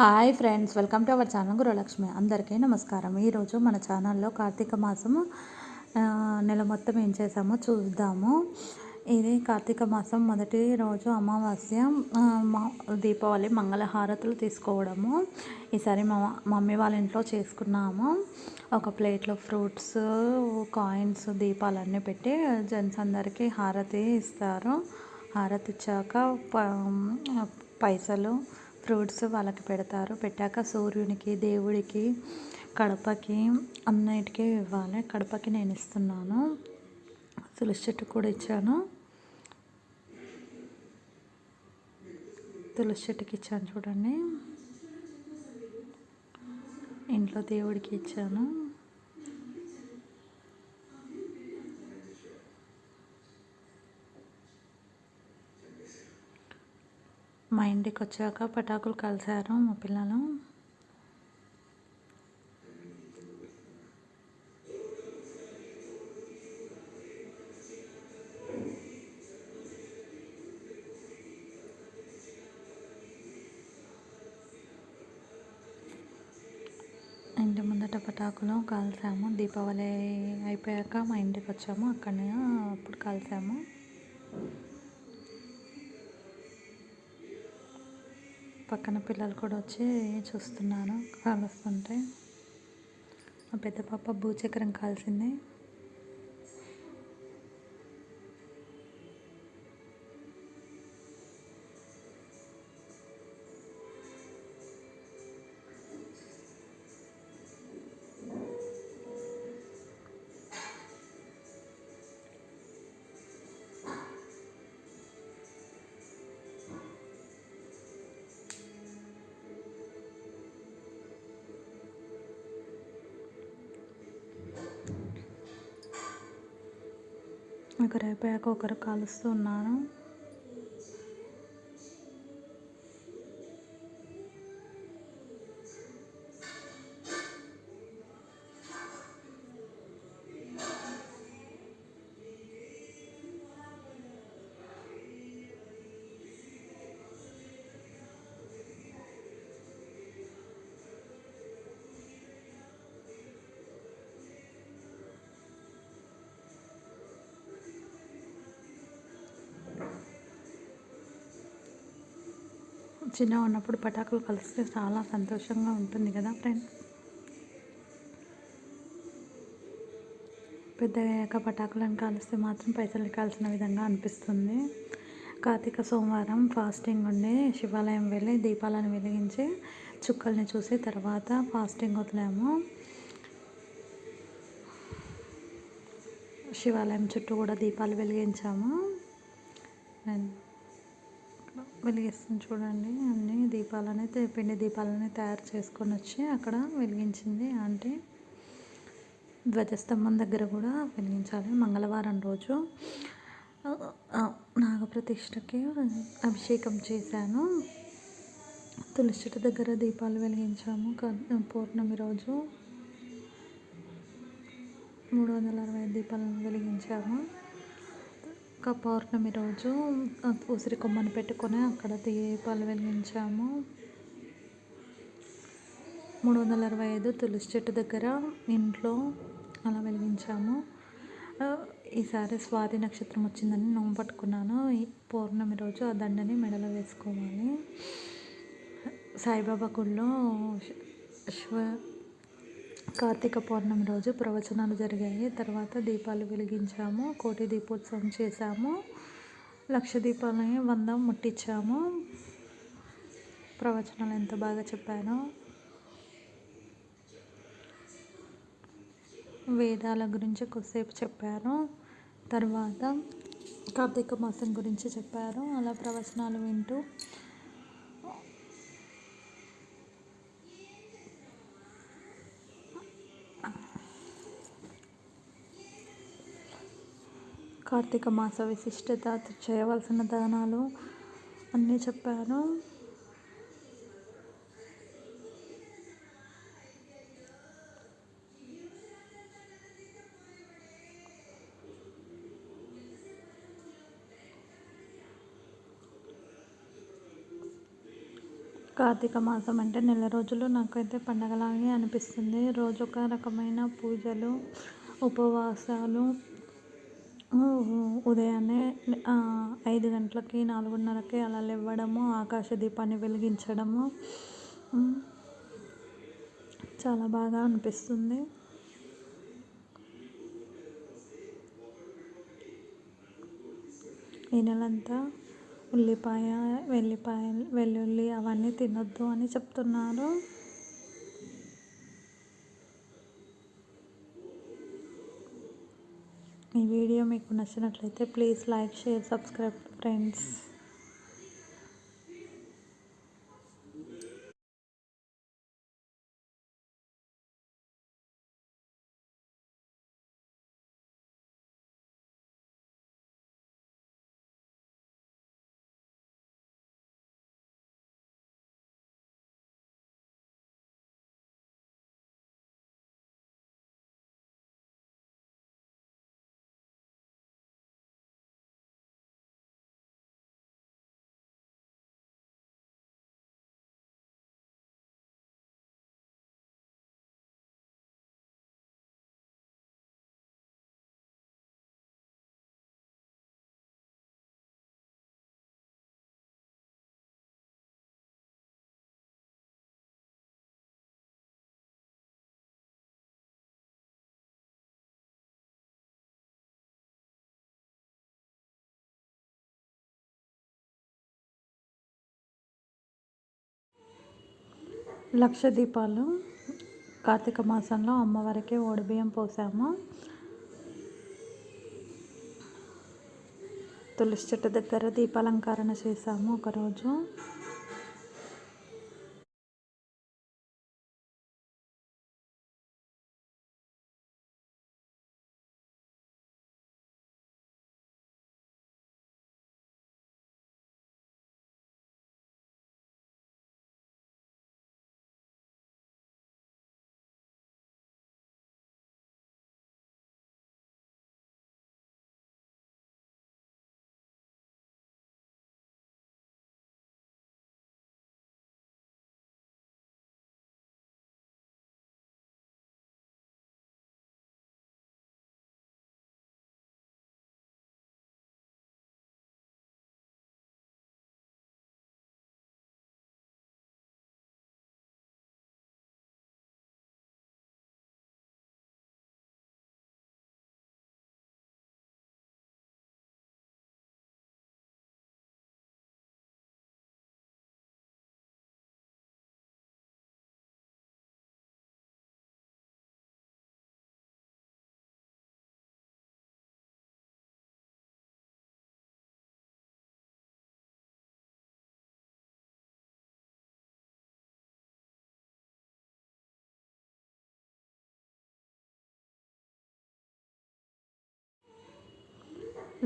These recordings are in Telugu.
Hi friends welcome to our channel Guralakshmi. అందరికీ నమస్కారం. ఈరోజు మన ఛానల్లో కార్తీక మాసము నెల మొత్తం ఏం చేసామో చూద్దాము. ఇది కార్తీక మాసం మొదటి రోజు అమావాస్య మా- దీపావళి మంగళహారతులు తీసుకోవడము. ఈసారి మా మమ్మీ వాళ్ళ ఇంట్లో చేసుకున్నాము. ఒక ప్లేట్లో ఫ్రూట్స్ కాయిన్స్ దీపాలన్నీ పెట్టి జెంట్స్ అందరికీ హారతి ఇస్తారు. హారతి ఇచ్చాక ప- పైసలు ఫ్రూట్స్ వాళ్ళకి పెడతారు. పెట్టాక సూర్యునికి దేవుడికి కడపకి అన్నిటికీ ఇవ్వాలి. కడపకి నేను ఇస్తున్నాను. తులసి చెట్టు కూడా ఇచ్చాను. తులసి చెట్టుకి ఇచ్చాను చూడండి. ఇంట్లో దేవుడికి ఇచ్చాను. మా ఇంటికి వచ్చాక పటాకులు కలిసారు మా పిల్లలు. ఇంటి ముందట పటాకులు కాల్చాము. దీపావళి అయిపోయాక మా ఇంటికి వచ్చాము అక్కడ అప్పుడు కాల్సాము పక్కన పిల్లలు కూడా వచ్చి చూస్తున్నాను కాలుస్తుంటే మా పెద్ద పాప భూచక్రం కాల్సింది. ఒకరు అయిపోయాక ఒకరు కలుస్తున్నాను చిన్నగా ఉన్నప్పుడు పటాకులు కలిస్తే చాలా సంతోషంగా ఉంటుంది కదా ఫ్రెండ్ పెద్ద అయ్యాక పటాకులను కాలిస్తే మాత్రం పైసలు కాల్సిన విధంగా అనిపిస్తుంది. కార్తీక సోమవారం ఫాస్టింగ్ ఉండి శివాలయం వెళ్ళి దీపాలను వెలిగించి చుక్కల్ని చూసి తర్వాత ఫాస్టింగ్ వదిలాము. శివాలయం చుట్టూ కూడా దీపాలు వెలిగించాము. అండ్ వెలిగిస్తుంది చూడండి. అన్ని దీపాలని పిండి దీపాలని తయారు చేసుకొని వచ్చి అక్కడ వెలిగించింది. అంటే ధ్వజస్తంభం దగ్గర కూడా వెలిగించాలి. మంగళవారం రోజు నాగప్రతిష్టకి అభిషేకం చేశాను. తులసి చెట్టు దగ్గర దీపాలు వెలిగించాము. పౌర్ణమి రోజు మూడు వందల అరవై దీపాలను వెలిగించాము. ఇంకా పౌర్ణమి రోజు ఉసిరి కొమ్మను పెట్టుకొని అక్కడ దీపాలు వెలిగించాము. మూడు వందల అరవై ఐదు తులసి చెట్టు దగ్గర ఇంట్లో అలా వెలిగించాము. ఈసారి స్వాతి నక్షత్రం వచ్చిందని నోము పట్టుకున్నాను. ఈ పౌర్ణమి రోజు ఆ దండని మెడలో వేసుకోవాలి. సాయిబాబా గుళ్ళో శివ కార్తీక పౌర్ణమి రోజు ప్రవచనాలు జరిగాయి. తర్వాత దీపాలు వెలిగించాము. కోటి దీపోత్సవం చేశాము. లక్ష దీపాలని వంద ముట్టించాము ప్రవచనాలు ఎంత బాగా చెప్పాను. వేదాల గురించి కొద్దిసేపు చెప్పాను. తర్వాత కార్తీక మాసం గురించి చెప్పారు అలా ప్రవచనాలు వింటూ కార్తీక మాస విశిష్టత చేయవలసిన దానాలు అన్నీ చెప్పాను. కార్తీక మాసం అంటే నెల రోజులు నాకైతే పండగలాగే అనిపిస్తుంది. రోజు ఒక రకమైన పూజలు ఉపవాసాలు ఉదయాన్నే ఐదు గంటలకి నాలుగున్నరకి అలా లేవడము ఆకాశ దీపాన్ని వెలిగించడము. చాలా బాగా అనిపిస్తుంది. ఈ నెలంతా ఉల్లిపాయ వెల్లిపాయలు వెల్లుల్లి అవన్నీ తినొద్దు అని చెప్తున్నారు. ఈ వీడియో మీకు నచ్చినట్లయితే please like share subscribe friends. Lakh దీపాలు కార్తీక మాసంలో అమ్మవారికి ఓడిబియ్యం పోసాము. తులసి చెట్టు దగ్గర దీపాలంకరణ చేసాము ఒకరోజు.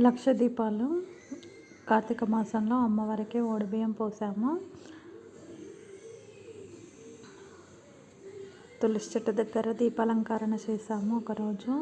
లక్ష దీపాలు కార్తీక మాసంలో అమ్మవారికి ఓడిబియ్యం పోసాము. తులసి చెట్టు దగ్గర దీపాలంకరణ చేసాము ఒకరోజు.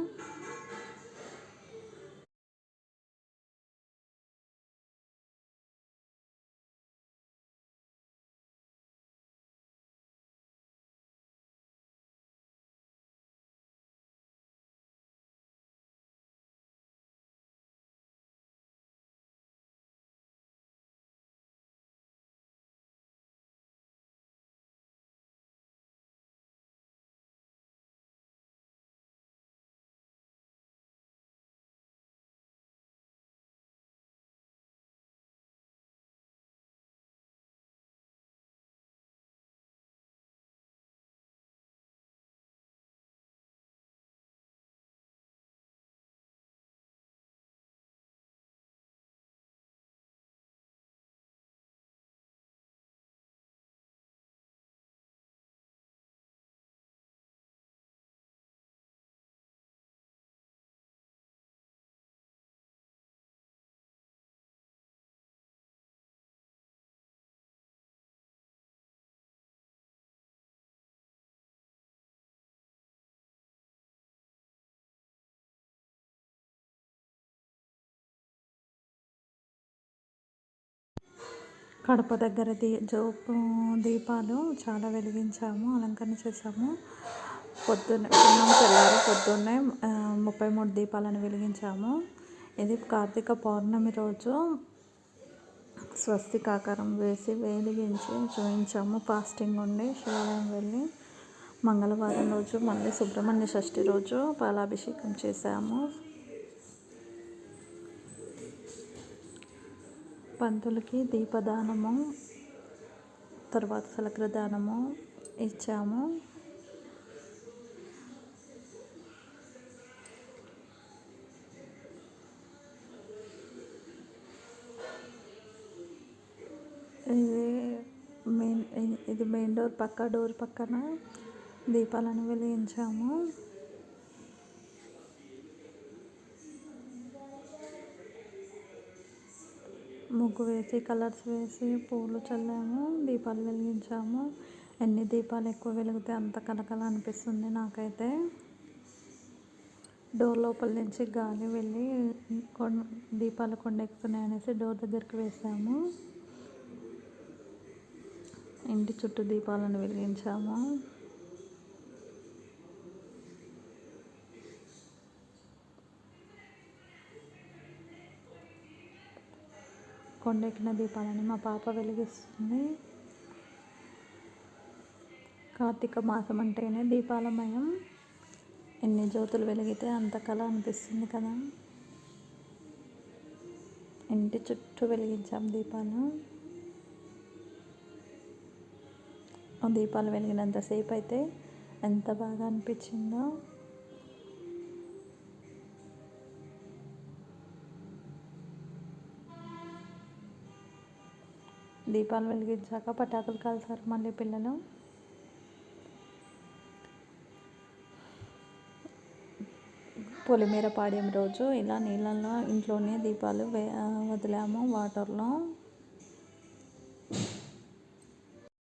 కడప దగ్గర దీ జోపు దీపాలు చాలా వెలిగించాము అలంకరణ చేసాము పొద్దున్నే పున్నం తెల్లారి పొద్దున్నే ముప్పై మూడు దీపాలను వెలిగించాము. ఇది కార్తీక పౌర్ణమి రోజు స్వస్తికాకారం వేసి వెలిగించి చూపించాము ఫాస్టింగ్ ఉండి శివాలయం వెళ్ళి మంగళవారం రోజు మళ్ళీ సుబ్రహ్మణ్య షష్ఠి రోజు పాలాభిషేకం చేశాము. పంతులకి దీపదానము తర్వాత సలగ్రదానము ఇచ్చాము. ఇది మెయిన్ ఇది మెయిన్ డోర్ పక్క డోర్ పక్కన దీపాలను వెలిగించాము. ముగ్గు వేసి కలర్స్ వేసి పూలు చల్లాము దీపాలు వెలిగించాము. ఎన్ని దీపాలు ఎక్కువ వెలిగితే అంత కలకల అనిపిస్తుంది నాకైతే. డోర్ లోపల నుంచి గాలి వెళ్ళి కొం దీపాలు కొండెక్కుతున్నాయి అనేసి డోర్ దగ్గరికి వేసాము. ఇంటి చుట్టూ దీపాలను వెలిగించాము. కొండెక్కిన దీపాలని మా పాప వెలిగిస్తుంది. కార్తీక మాసం అంటేనే దీపాలమయం. ఎన్ని జ్యోతులు వెలిగితే అంత కళ అనిపిస్తుంది కదా. ఇంటి చుట్టూ వెలిగించాం దీపాలు. దీపాలు వెలిగినంతసేపు అయితే ఎంత బాగా అనిపించిందో. దీపాలు వెలిగించాక పటాకులు కాల్చారు మళ్ళీ పిల్లలు. పొలిమేర పాడేం రోజు ఇలా నీళ్ళల్లో ఇంట్లోనే దీపాలు వే వదిలాము వాటర్లో.